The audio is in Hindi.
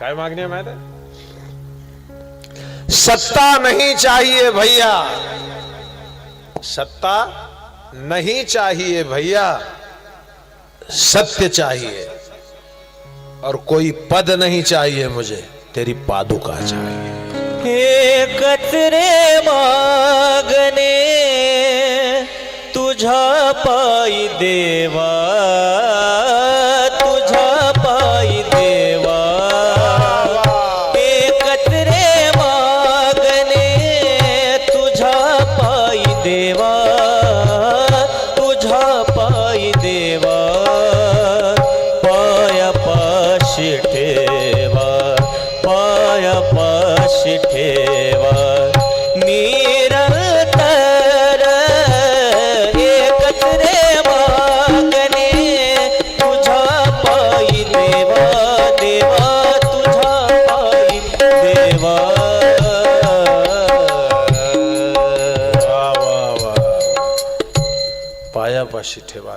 काय मागणी आहे माहित सत्ता नहीं चाहिए भैया। सत्ता नहीं चाहिए भैया। सत्य चाहिए। और कोई पद नहीं चाहिए मुझे तेरी पादुका चाहिए। एकच रे मागणे तुझ्या पायी देवा। ठेवा पायापाशी ठेवा. निरंतर एकच रे मागणे तुझा पायी देवा देवा तुझा पायी देवा. वा वा वा. पायापाशी ठेवा.